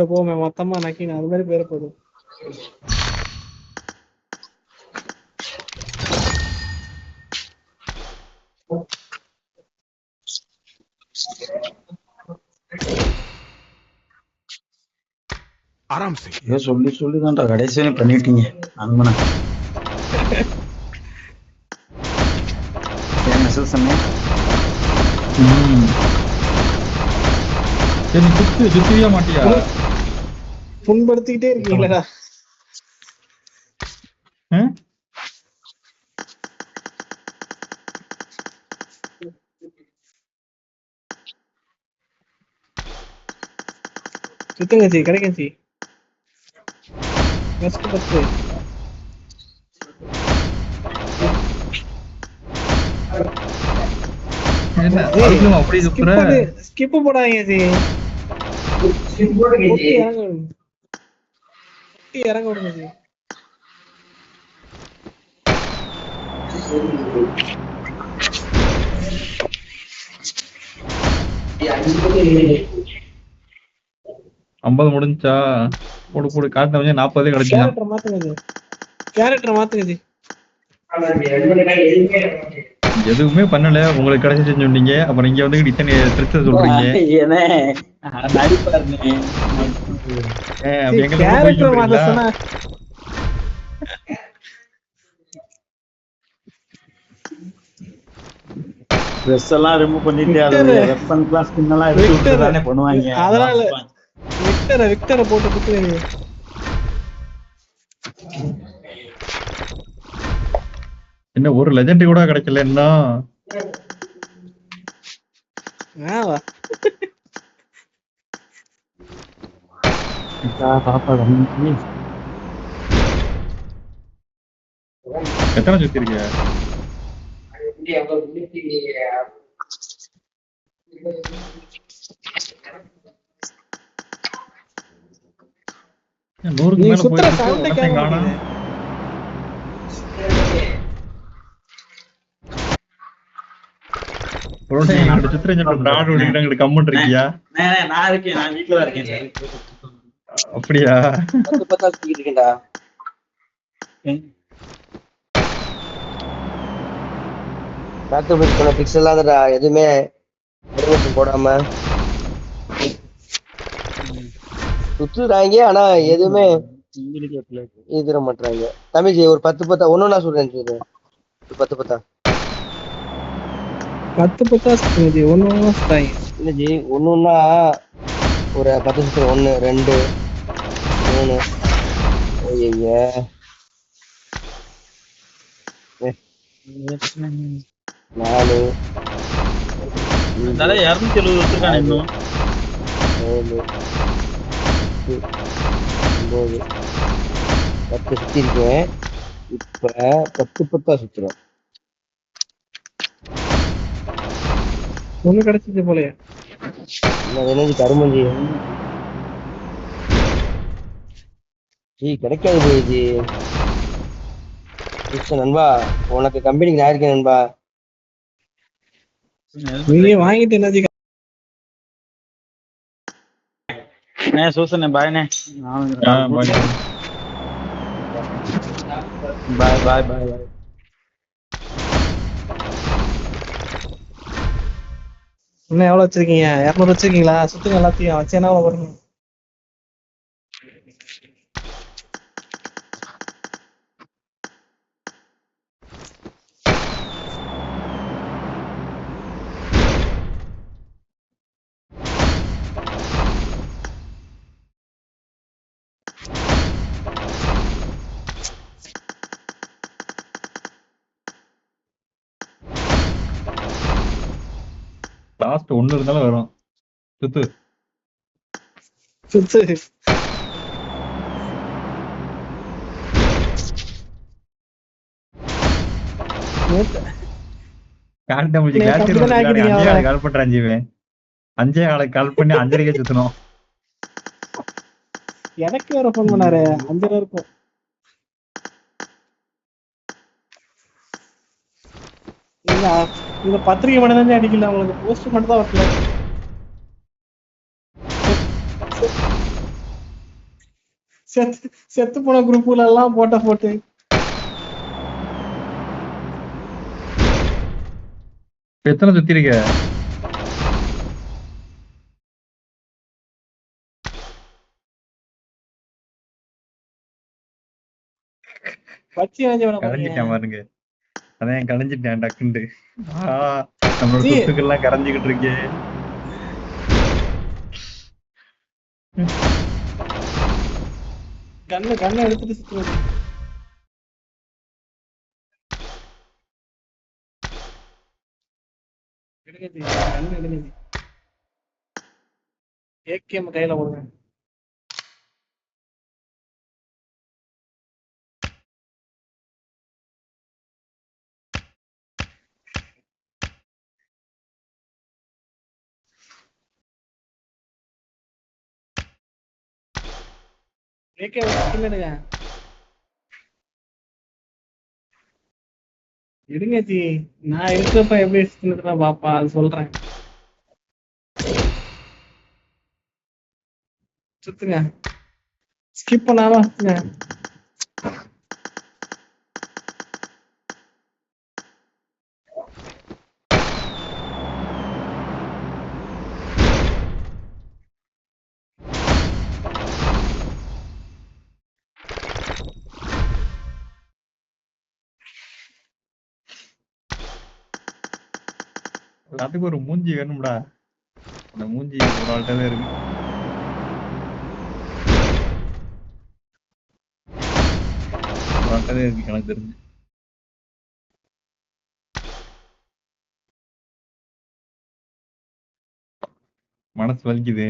கூட போமே மொத்தமா நக்கின அது மாதிரி பேர போதும் आराम से ஐயோ சொல்லி சொல்லி தான்டா கடைசி வரையும் பண்ணிட்டீங்க நண்பனா என்ன சூசனே ம். சரி நீ சுத்து சுத்தியே மாட்டியா புண்படுத்திக்கிட்டே இருக்கீங்களா? சுத்துங்க ஜி கிடைக்கும் ஜி ஃபர்ஸ்ட் ஃபர்ஸ்ட் என்ன அதுக்குமா அப்படி சுத்துற ஸ்கிப் போடாதீங்க ஜி. இறங்க விடுங்க ஐம்பது முடிஞ்சா போடு போடு காட்டு கொஞ்சம் நாற்பதே கிடைச்சியா கேரக்டர் மாத்துங்க கேரக்டர் மாத்துங்க எதுவுமே பண்ணல. உங்களுக்கு கிடைச்சிச்சுன்னு சொன்னீங்க. அப்புறம் இங்க வந்து இத்தனை திருத்த சொல்றீங்க. ட்ரெஸ் எல்லாம் ரிமூவ் பண்ணிட்டு அது. வெப்பன் கிளாஸ் ஸ்கின் எல்லாம் எடுத்து. தானே பண்ணுவாங்க. அதனால விக்டரை விக்டரை போட்டு குத்துங்க என்ன ஒரு லெஜண்ட் கூட கிடைக்கல இன்னும் ஆவா பாப்பா கம்மி எத்தனை சுத்தி இருக்க நூறுக்கு மேல சுத்துற அப்படியா? டாக்டர் பத்தி சொன்ன பிக்ஸ் இல்லாதடா எதுவுமே போடாம. சுத்துறாங்க ஆனா எதுவுமே இது தர மாட்டாங்க தமிழ்ஜி ஒரு பத்து பத்தா ஒண்ணு நான் சொல்றேன் பத்து பத்தா. பத்து பத்தா ஜி இல்ல ஜி ஒண்ணு ஒண்ணா ஒரு பத்து சுத்து ஒண்ணு ரெண்டு மூணு. ஐய நாலு. அதனால இருநூத்தி எழுபது வச்சிருக்கானே இன்னும் ஏழு. பத்து சுத்தி இருக்கேன் இப்ப பத்து பத்தா சுத்துறோம். ஒண்ணு கிடைச்சிச்சு போலயே. என்ன என்னது கருமஞ்சி? ஜி கிடைக்காது போய் ஜி கிருஷ்ணன் நண்பா உனக்கு கம்பெனிக்கு நான் இருக்கேன் நண்பா. நீங்க வாங்கிட்டு என்ன சூசனே ஆ, பாய். பாய் பாய் பாய் இன்னும் எவ்வளவு வச்சிருக்கீங்க? இருநூறு வச்சிருக்கீங்களா? சுத்துங்க எல்லாத்தையும். வச்சு என்ன வருங்க லாஸ்ட் ஒண்ணு இருந்தாலும் வரும். சுத்து. சுத்து. கால் டேமேஜ் நீ கேட்டு அஞ்சே கால் பண்றான் ஜீவன் அஞ்சே ஆளுக்கு கால் பண்ணி அஞ்சரைக்கே சுத்தணும். எனக்கு வேற ஃபோன் பண்ணாரு. அஞ்சரை இருக்கும். இல்ல. இந்த பத்திரிகை மட்டும் தான் அடிக்கல. உங்களுக்கு போஸ்ட் மட்டும் தான் வரல. செத்து செத்து போன குரூப்ல எல்லாம் போட்டோ போட்டு. எத்தனை சுத்தி இருக்க வச்சு பாருங்க. அதான் கரைஞ்சிட்டேன் டக்குண்டு நம்மளோட ஜி. சொத்துக்கள்லாம் கரைஞ்சிக்கிட்டு இருக்கே. கண்ணு கண்ணை எடுத்துட்டு சுத்துறது எடுங்க ஜி கண்ணு எடுங்க ஜி ஏகேஎம் கையில ஏகே ஏகேஎம் எடுங்க எடுங்க ஜி. நான் இருக்கப்ப எப்படி சின்னதுல பாப்பா அது சொல்றேன். சுத்துங்க. ஸ்கிப் பண்ணாம சுத்துங்க. எல்லாத்துக்கும் ஒரு மூஞ்சி வேணும்டா. அந்த மூஞ்சி ஒரு ஆள்கிட்ட இருக்கு. ஒரு ஆள்கிட்ட இருக்கு எனக்கு தெரிஞ்சு. மனசு வலிக்குது.